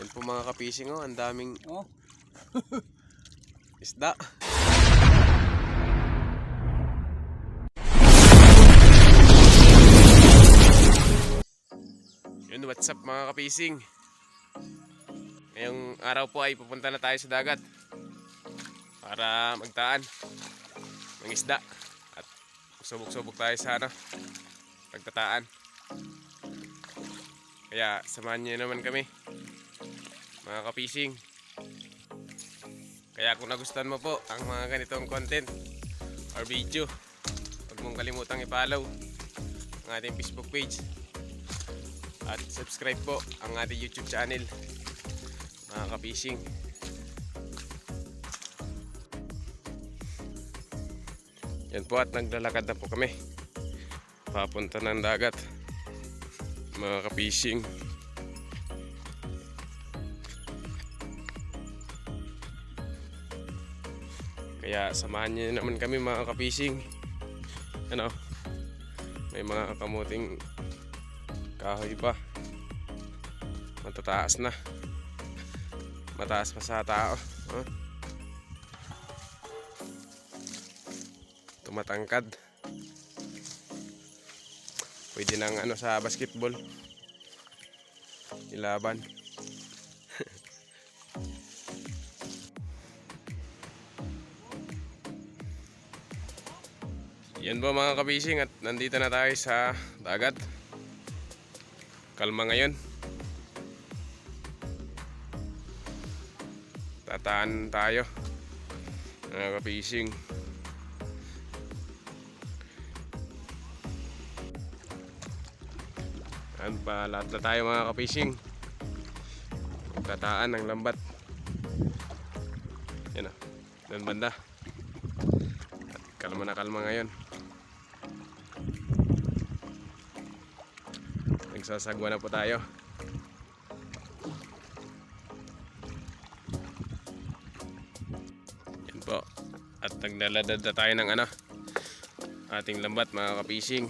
Yan po mga kapising oh, ang daming Oh, isda. Yun, what's up mga kapising? Ngayong araw po ay pupunta na tayo sa dagat para magtaan ng isda at subok-subok tayo sa ano, pagtataan. Kaya samahan niyo naman kami mga kapising. Kaya kung nagustuhan mo po ang mga ganitong content or video, huwag mong kalimutang i-follow ang ating Facebook page at subscribe po ang ating YouTube channel mga ka-fishing. Yan po at naglalakad na po kami papunta ng dagat mga ka-fishing. Kaya samahan niyo naman kami mga kapising. Ano? May mga kamuting kahoy pa. Matataas na. Mataas pa sa tao. Huh? Tumatangkad. Pwede nang ano sa basketball. Ilaban. Yan po mga kabising at nandito na tayo sa dagat. Kalma ngayon. Tataan tayo. Mga kabising. Yan pa lahat na tayo mga kabising. Tataan ng lambat. Yan o. Doon banda. At kalma na kalma ngayon. Nagsasagwa na po tayo. Yan po. At naglaladad na tayo ng ano, ating lambat mga kapising.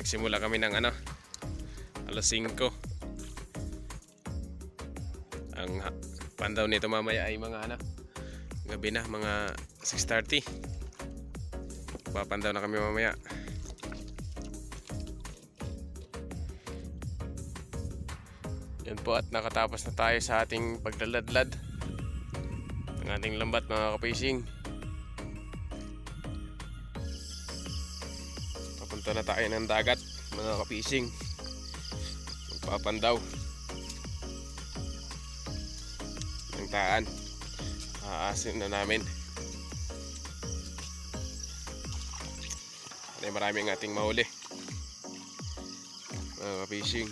Nagsimula kami ng ano, alas 5. Ang pandaw nito mamaya ay mga ano, gabi na, mga 6.30. Papandaw na kami mamaya. Yan po at nakatapos na tayo sa ating paglaladlad ng ating lambat mga kapising. Papunta na tayo ng dagat mga kapising. Magpapandaw. Ng taan. Aasin na namin. Ay marami ang ating mahuli. Mga fishing.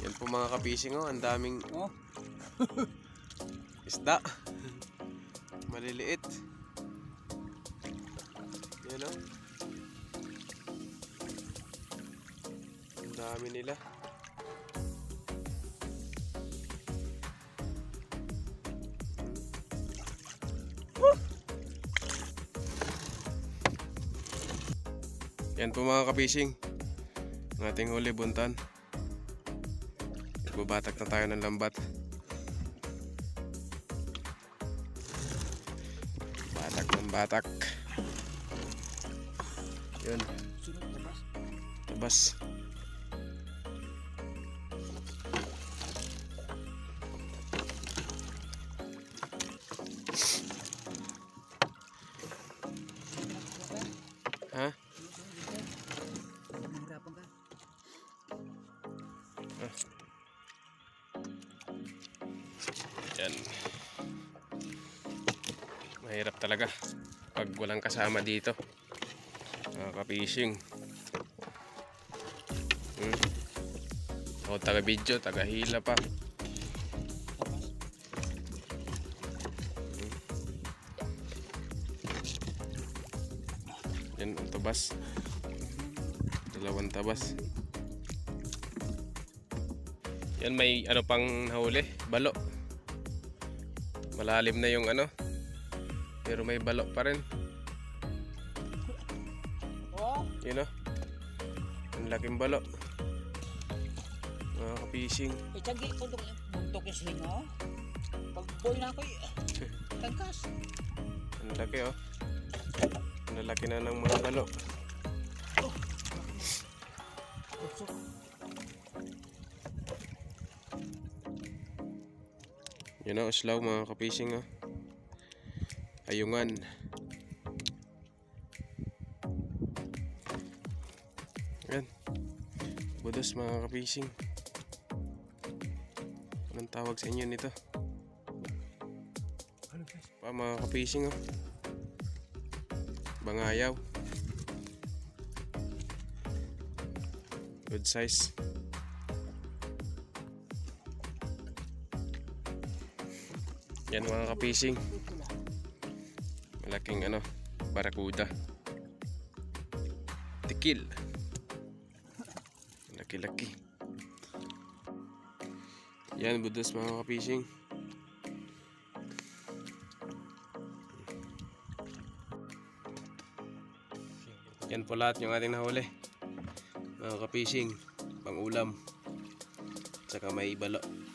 Yan po mga kapising oh, ang daming oh. isda. Maliliit. Yan oh. Ang dami nila. Yan po mga kapising. Ang ating huli buntan. Nagbabatak na tayo ng lambat. Batak ng batak. Yun, Sunod labas. Yan. Mahirap talaga pag walang kasama dito. Mga ka-fishing. Hmm. Ako taga-video, taga-hila pa. Labas. Yan ang tabas. Dalawang tabas. Yan may ano pang nahuli, balo. Malalim na yung ano. Pero may balo pa rin. Yun o. Ang laking balo. Mga ka-fishing. Itagi ko dong buntok yung singo. Pag boy na ako eh. Tangkas. Ang laki oh. Ang laki na ng mga balo. Usok. Yun o, uslaw mga ka-fishing oh. Ayungan. Yan. Budos mga ka-fishing. Anong tawag sa inyo nito? Pa mga ka-fishing oh. Bangayaw. Good size. Yan mga ka-fishing. Malaking ano, barakuda. Tikil. Laki-laki. Yan, budos mga ka-fishing. Yan po lahat yung ating nahuli. Mga ka-fishing, pang ulam. Tsaka may balo.